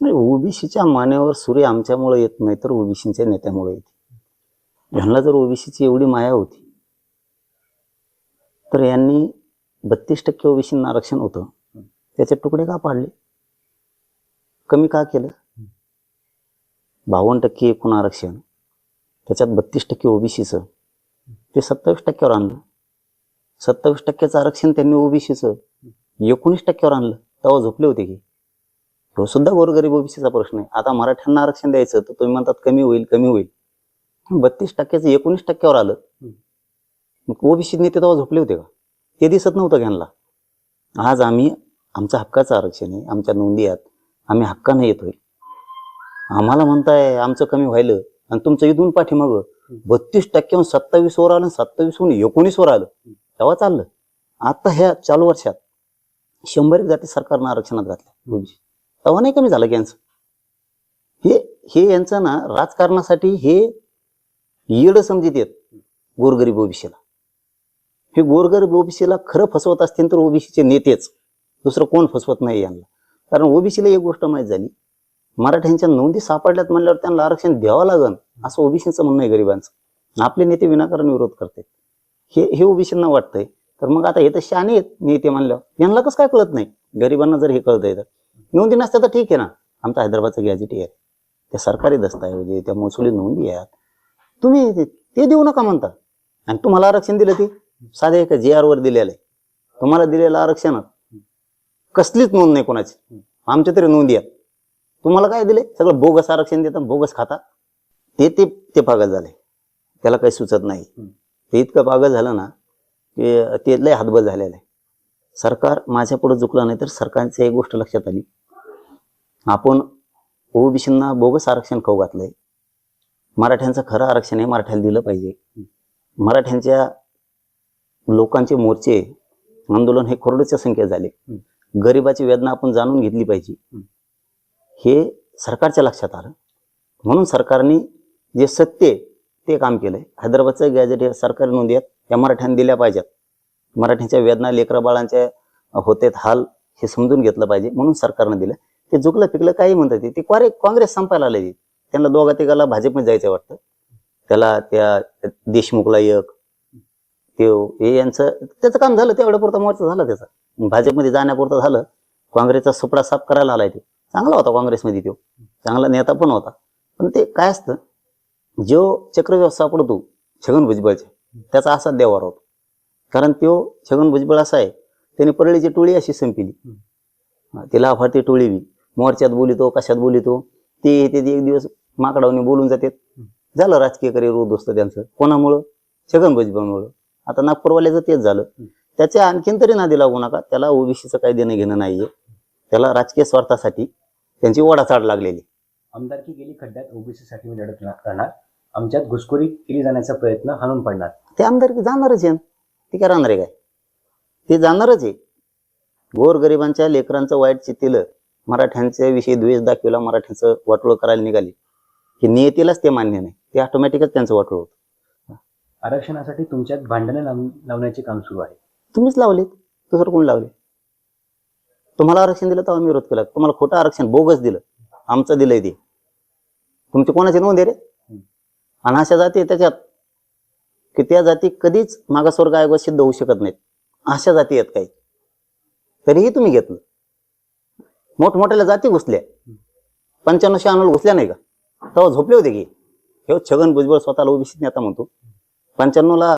नाही ओबीसीच्या मानेवर सूर्य आमच्यामुळे येत नाही तर ओबीसीच्या नेत्यामुळे येते ह्यांना जर ओबीसीची एवढी माया होती तर यांनी बत्तीस टक्के ओबीसींना आरक्षण होतं. त्याचे तुकडे का पाडले? कमी का केलं? बावन्न टक्के एकूण आरक्षण त्याच्यात बत्तीस टक्के ओबीसीचं. ते सत्तावीस टक्क्यावर आणलं. सत्तावीस टक्क्याचं आरक्षण त्यांनी ओबीसीचं. एकोणीस टक्क्यावर आणलं. तेव्हा झोपले होते की. तो सुद्धा गोरगरीब ओबीसीचा प्रश्न आहे. आता मराठ्यांना आरक्षण द्यायचं तर तुम्ही म्हणतात कमी होईल कमी होईल. बत्तीस टक्क्याचं एकोणीस टक्क्यावर आलं मग ओबीसी नेते तेव्हा झोपले होते का? ते दिसत नव्हतं घ्यानला आज आम्ही आमचं हक्काचं आरक्षण आहे आमच्या नोंदी आहेत आम्ही हक्काने येतोय. आम्हाला म्हणताय आमचं कमी व्हायलं आणि तुमचं इथून पाठीमागं बत्तीस टक्क्याहून सत्तावीस वर आलं सत्तावीसहून एकोणीस वर आलं तेव्हा चाललं. आता ह्या चालू वर्षात शंभर एक जाती सरकारनं आरक्षणात घातल्या ओबीसी. तेव्हा नाही कमी झालं की यांचं हे हे यांचं ना राजकारणासाठी हे येड समजित येत गोरगरीब ओबीसीला. हे गोरगरीब ओबीसीला खरं फसवत असतील तर ओबीसीचे नेतेच. दुसरं कोण फसवत नाही यांना. कारण ओबीसीला एक गोष्ट माहीत झाली. मराठ्यांच्या नोंदी सापडल्यात म्हणल्यावर त्यांना आरक्षण द्यावं लागन असं ओबीसीचं म्हणणं आहे गरिबांचं. आपले नेते विनाकारण विरोध करतात हे हे ओबीसींना वाटतंय. तर मग आता हे तर शाने आहेत नेते म्हणल्यावर. यांना कसं काय कळत नाही? गरिबांना जर हे कळतंय तर. नोंदी नसत्या तर ठीक आहे ना. आमचं हैदराबादचं गॅजेट आहे. त्या सरकारी दस्तऐवज त्या महसुली नोंदी आहेत. तुम्ही ते- देऊ नका म्हणता. आणि तुम्हाला आरक्षण दिलं ते? साधे एका जे वर दिलेलं आहे. तुम्हाला दिलेलं आरक्षण कसलीच नोंद नाही कोणाची. आमच्या तरी नोंदी आहेत. तुम्हाला काय दिले सगळं बोगस आरक्षण देतात बोगस खाता ते ते ते पागल झाले. त्याला काही सुचत नाही. ते इतकं पागल झालं ना की ते लय हातबल झालेलं आहे. सरकार माझ्या पुढे झुकलं नाही तर सरकारची एक गोष्ट लक्षात आली. आपण ओबीसींना बोगस आरक्षण खाऊ घातलंय. मराठ्यांचं खरं आरक्षण हे मराठ्याला दिलं पाहिजे. मराठ्यांच्या लोकांचे मोर्चे आंदोलन हे करोडोच्या संख्येत झाले. गरिबाची वेदना आपण जाणून घेतली पाहिजे. हे सरकारच्या लक्षात आलं. म्हणून सरकारने जे सत्य आहे ते काम केलंय. हैदराबादचं गॅजेट सरकारी नोंदी आहेत त्या मराठ्यांनी दिल्या पाहिजेत. मराठीच्या वेदना लेकरा बाळांच्या होतेत हाल हे समजून घेतलं पाहिजे. म्हणून सरकारनं दिलं. ते जुकलं पिकलं काही म्हणतात ते. क्वारे काँग्रेस संपायला आले त्यांना दोघा तिघाला भाजपमध्ये जायचं वाटतं. त्याला त्या देशमुखला एक ते हे यांचं त्याचं काम झालं. तेवढं पुरतं मोर्चा झाला त्याचा. भाजपमध्ये जाण्यापुरतं झालं. काँग्रेसचा सुपडा साफ करायला आलाय ते. चांगला होता काँग्रेसमध्ये तो. चांगला नेता पण होता. पण ते काय असतं? जो चक्रव्यवस्था सापडतो छगन भुजबळचे त्याचा असा देवार होतो. कारण तो छगन भुजबळ असा आहे त्याने परळीची टोळी अशी संपली. तिला अफाटी टोळी बी. मोर्चात बोलितो कशात बोलितो ते येते ते एक दिवस माकडावनी बोलून जातात. झालं राजकीय करिअर उद्ध्वस्त त्यांचं. कोणामुळं? छगन भुजबळमुळं. आता नागपूरवाल्याचं तेच झालं. त्याच्या आणखीन तरी नादी लागू नका. त्याला ओबीसीचं काही देणं घेणं नाहीये. त्याला राजकीय स्वार्थासाठी त्यांची ओढाचाड लागलेली. आमदारकी गेली खड्ड्यात ओबीसी साठी मी लढत राहणार आमच्यात घुसखोरी केली जाण्याचा प्रयत्न हाणून पडणार. ते आमदार जाणारच आहे. ते काय राहणार आहे काय? ते जाणारच आहे. गोरगरिबांच्या लेकरांचं वाईट चित्तीलं मराठ्यांच्या विषयी द्वेष दाखवला मराठ्यांचं वाटोळ करायला निघाली. की नियतीलाच ते मान्य नाही. ते ऑटोमॅटिकच त्यांचं वाटोळ होतं. आरक्षणासाठी तुमच्यात भांडणं लाव- लावण्याचे काम सुरू आहे. तुम्हीच लावलेत. दुसरं कोण लावले? तुम्हाला आरक्षण दिलं तेव्हा मी विरोध केला. तुम्हाला खोटं आरक्षण बोगस दिलं. आमचं दिलंय ते. तुमची कोणाची नोंद रे? आणि अशा जाती त्याच्यात. की त्या जाती कधीच मागासवर्ग आयोगात सिद्ध होऊ शकत नाहीत. अशा जाती आहेत काही. तरीही तुम्ही घेतलं मोठमोठ्याला जाती घुसल्या. पंच्याण्णव शहाण्णव घुसल्या नाही का? तेव्हा झोपले होते की. हे छगन भुजबळ स्वतःला ओबीसी नेता म्हणतो. पंच्याण्णवला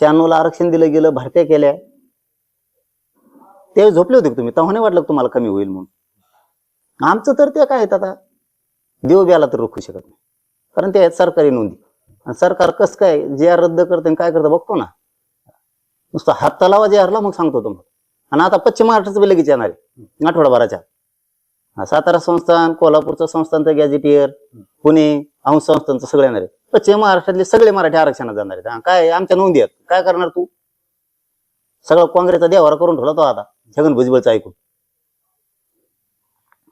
शहाण्णवला आरक्षण दिलं गेलं भरत्या केल्या. ते झोपले होते तुम्ही? तेव्हा नाही वाटलं तुम्हाला कमी होईल म्हणून? आमचं तर ते काय आहेत आता? देव ब्याला तर रोखू शकत नाही. कारण ते आहेत सरकारी नोंदी. आणि सरकार कसं काय जे आर रद्द करते आणि काय करतं बघतो ना. नुसतं हात लावा जे आरला मग सांगतो तुम्हाला. आणि आता पश्चिम महाराष्ट्राचं बी लगेच येणार आहे आठवडाभराच्या. सातारा संस्थान कोल्हापूरचं संस्थानचं गॅजेटियर पुणे अंश संस्थानचं सगळं येणार आहे. पश्चिम महाराष्ट्रातले सगळे मराठी आरक्षणात जाणार आहेत. काय आमच्या नोंदी आहेत. काय करणार तू? सगळं काँग्रेसचा देवारा करून ठेवला तो आता छगन भुजबळचं ऐकून.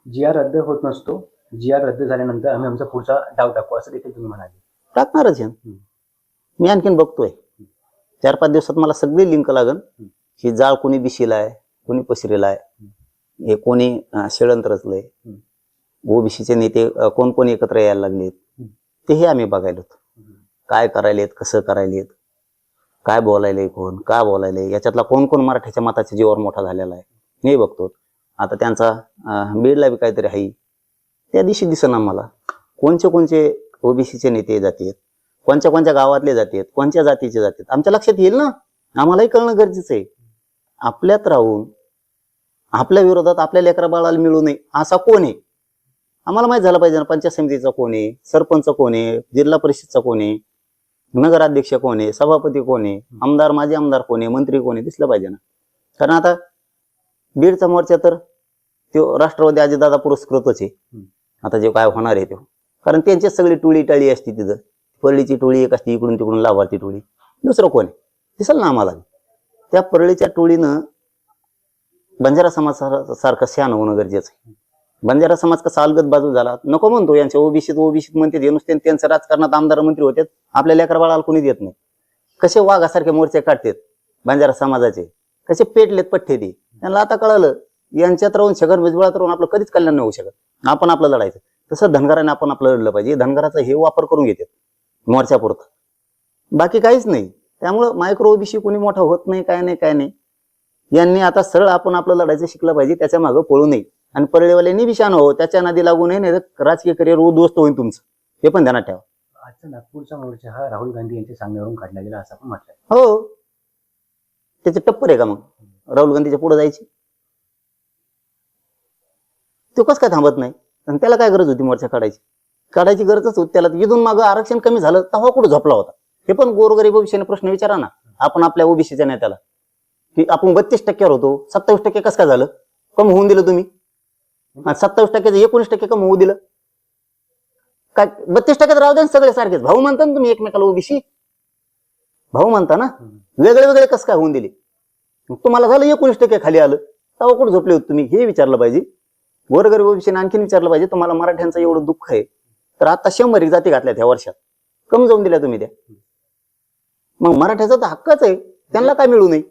जी आर रद्द होत नसतो जी आर रद्द झाल्यानंतर आम्ही आमचा पुढचा डाव टाकू असं देखील तुम्ही म्हणाले. टाकणारच आहे मी आणखीन बघतोय. चार पाच दिवसात मला सगळी लिंक लागन. ही जाळ कोणी बिशीला आहे कोणी पसरीला आहे हे कोणी शेळंत रचलंय ओबीसीचे नेते कोण कोण एकत्र यायला लागलेत तेही आम्ही बघायला होतो. काय करायलेत कसं करायलेत काय बोलायले कोण काय बोलायले याच्यातला कोण कोण मराठीच्या मताच्या जीवावर मोठा झालेला आहे हे बघतो. आता त्यांचा बीडला बी काहीतरी आहे त्या दिवशी दिसन आम्हाला कोणचे कोणचे ओबीसीचे नेते जातात कोणत्या कोणत्या गावातले जातात कोणत्या जातीचे जातात आमच्या लक्षात येईल ना? आम्हालाही कळणं गरजेचं आहे. आपल्यात राहून आपल्या विरोधात आपल्या लेकरा बाळाला मिळू नये असा कोण आहे? आम्हाला माहीत झालं पाहिजे ना पंचायत समितीचा कोण आहे सरपंच कोण आहे जिल्हा परिषदचा कोण आहे नगराध्यक्ष कोण आहे सभापती कोण आहे आमदार माजी आमदार कोण आहे मंत्री कोण आहे दिसलं पाहिजे ना? कारण आता बीडचा मोर्चा तर तो राष्ट्रवादी अजितदादा पुरस्कृतच आहे. आता जे काय होणार आहे तो. कारण त्यांच्या सगळी टोळी टाळी असते तिथं. परळीची टोळी एक असते इकडून तिकडून लाभार्थी टोळी. दुसरं कोण आहे? दिसल ना आम्हाला. त्या परळीच्या टोळीनं बंजारा समाज सारखं शहाण होणं गरजेचं आहे. बंजारा समाज कसा अलगत बाजू झाला? नको म्हणतो यांच्या ओबीसीत ओबीसीत म्हणते ते नुसते त्यांचं राजकारणात आमदार मंत्री होते आपल्या लेकरबाळाला कोणी देत नाही. कसे वाघासारखे मोर्चे काढतात बंजारा समाजाचे? कसे पेटलेत पठ्ठे ते? त्यांना आता कळलं यांच्यात राहून छगन भुजबळात राहून आपलं कधीच कल्याण नाही होऊ शकत. आपण आपलं लढायचं. तसं धनगराने आपण आपलं लढलं पाहिजे. धनगराचा हे वापर करून घेतात. मोर्चापुरता बाकी काहीच नाही. त्यामुळं मायक्रो ओबीसी कोणी मोठा होत नाही काय नाही काय नाही. यांनी आता सरळ आपण आपलं लढायचं शिकलं पाहिजे त्याच्या मागं पळू नये. आणि परळेवाल्यांनी विषाण हो त्याच्या नादी लागू नये नाही तर राजकीय करिअर उद्ध्वस्त होईल तुमचं. हे पण ध्यानात ठेवा. आजचा नागपूरचा मोर्चा हा राहुल गांधी यांच्या सांगण्यावरून काढला गेला असं आपण म्हटलं हो. त्याचे टप्पर आहे का मग? राहुल गांधीच्या पुढे जायची? तो कस काय थांबत नाही? आणि त्याला काय गरज होती मोर्चा काढायची? काढायची गरजच होती. त्याला इथून मागं आरक्षण कमी झालं तेव्हा कुठं झोपला होता? हे पण गोरगरीब भविष्याने प्रश्न विचारा ना. आपण आपल्या ओबीसीच्या नेत्याला. की आपण बत्तीस टक्क्यावर होतो सत्तावीस टक्के कसं काय झालं? कमी होऊन दिलं तुम्ही. सत्तावीस टक्क्याचं एकोणीस टक्के कमी होऊ दिलं. काय बत्तीस टक्क्यात राहू द्या सगळे सारखेच. भाऊ म्हणता ना तुम्ही एकमेकाला ओबीसी? भाऊ म्हणता ना? वेगळे वेगळे कसं काय होऊन दिले? तुम्हाला झालं एकोणीस टक्के खाली आलं तेव्हा कुठं झोपले होते तुम्ही? हे विचारलं पाहिजे. गोरगरीब ओबीसीने आणखीन विचारलं पाहिजे तुम्हाला मराठ्यांचं एवढं दुःख आहे. तर आता शंभर एक जाती घातल्यात ह्या वर्षात. कमी जाऊन दिल्या तुम्ही त्या. मग मराठ्याचा तर हक्कच आहे. त्यांना काय मिळू नये?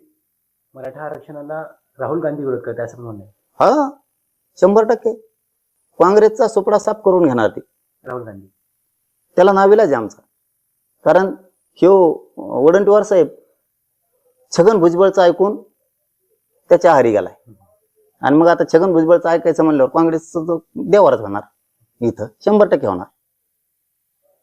मराठा आरक्षणाला राहुल गांधी विरोध करते असं म्हणणं हा शंभर टक्के. काँग्रेसचा सुपडा साफ करून घेणार ते. राहुल गांधी. त्याला नाविलाज आहे आमचा. कारण ह्यो वडंटीवार साहेब छगन भुजबळचं ऐकून त्याच्या हारी गेलाय. आणि मग आता छगन भुजबळचं ऐकायचं म्हणल्यावर काँग्रेसचं देवारच होणार इथं शंभर टक्के होणार.